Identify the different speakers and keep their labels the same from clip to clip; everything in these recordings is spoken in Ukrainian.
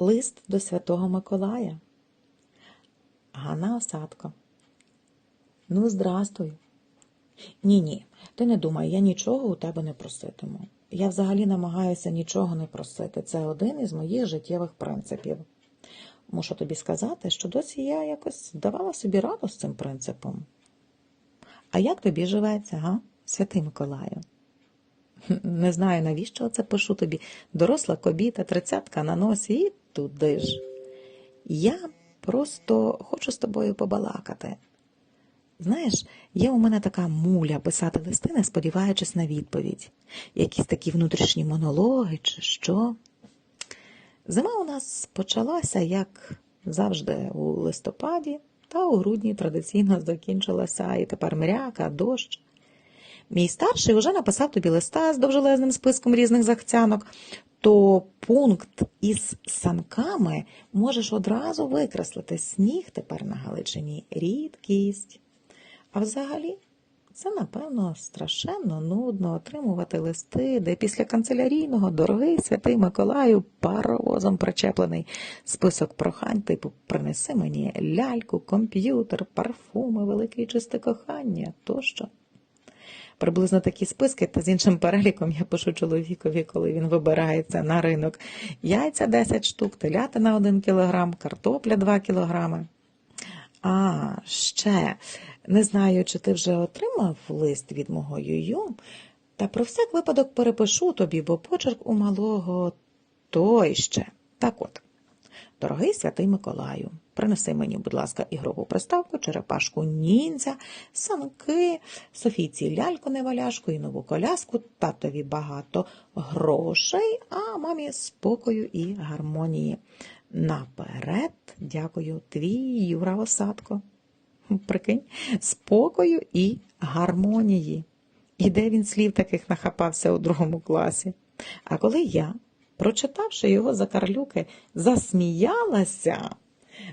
Speaker 1: Лист до Святого Миколая. Ганна Осадко. Ну, здрастуй. Ні, ні, ти не думай, я нічого у тебе не проситиму. Я взагалі намагаюся нічого не просити. Це один із моїх життєвих принципів. Мушу тобі сказати, що досі я якось давала собі раду з цим принципом. А як тобі живеться, га, святий Миколаю? Не знаю, навіщо це пишу тобі. Доросла кобіта, тридцятка на носі і туди ж. Я просто хочу з тобою побалакати. Знаєш, є у мене така муля писати листи, не сподіваючись на відповідь. Якісь такі внутрішні монологи чи що. Зима у нас почалася, як завжди, у листопаді, та у грудні традиційно закінчилася і тепер мряка, дощ. Мій старший вже написав тобі листа з довжелезним списком різних захцянок, то пункт із санками можеш одразу викреслити. Сніг тепер на Галичині рідкість. А взагалі, це, напевно, страшенно нудно отримувати листи, де після канцелярійного дорогий святий Миколаю паровозом причеплений список прохань, типу принеси мені ляльку, комп'ютер, парфуми, велике чисте кохання тощо. Приблизно такі списки, та з іншим переліком я пишу чоловікові, коли він вибирається на ринок. Яйця 10 штук, телятина 1 кілограм, картопля 2 кілограми. А, ще не знаю, чи ти вже отримав лист від мого юю, та про всяк випадок перепишу тобі, бо почерк у малого той ще. Так от, дорогий святий Миколаю, принеси мені, будь ласка, ігрову приставку, черепашку ніндзя, санки, Софійці ляльку неваляшку і нову коляску, татові багато грошей, а мамі спокою і гармонії. Наперед, дякую, твій Юра Осадко. Прикинь, спокою і гармонії. І де він слів таких нахапався у другому класі. А коли я, прочитавши його за карлюки, засміялася,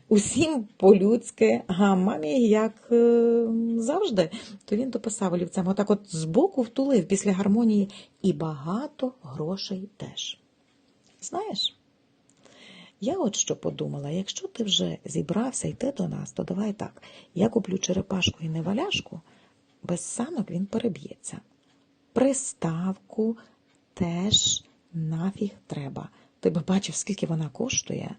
Speaker 1: усім по-людськи, а мамі, як е, завжди, то він дописав олівцем, отак от збоку втулив після гармонії і багато грошей теж. Знаєш? Я от що подумала, якщо ти вже зібрався йти до нас, то давай так. Я куплю черепашку і неваляшку, без санок він переб'ється. Приставку теж нафіг треба. Ти би бачив, скільки вона коштує.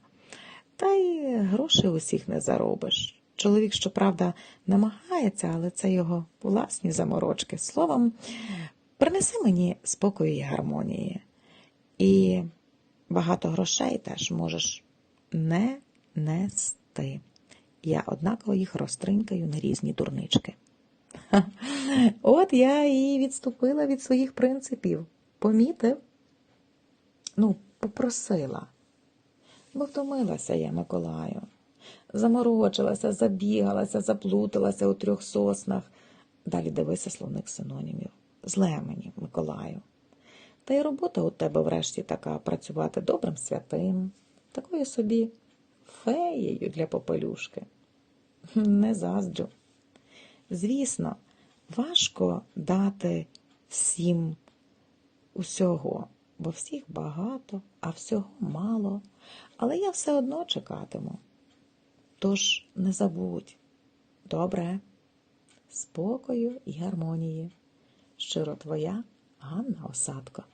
Speaker 1: Та й грошей усіх не заробиш. Чоловік, щоправда, намагається, але це його власні заморочки. Словом, принеси мені спокою і гармонії. І багато грошей теж можеш не нести. Я однаково їх розтринкаю на різні дурнички. От я і відступила від своїх принципів. Помітив? Ну, попросила. Бо втомилася я, Миколаю. Заморочилася, забігалася, заплуталася у трьох соснах. Далі дивися словник синонімів. Зле мені, Миколаю. Та й робота у тебе врешті така працювати добрим святим, такою собі феєю для попелюшки. Не заздрю. Звісно, важко дати всім усього, бо всіх багато, а всього мало. Але я все одно чекатиму. Тож не забудь. Добре, спокою і гармонії. Щиро твоя Ганна Осадко.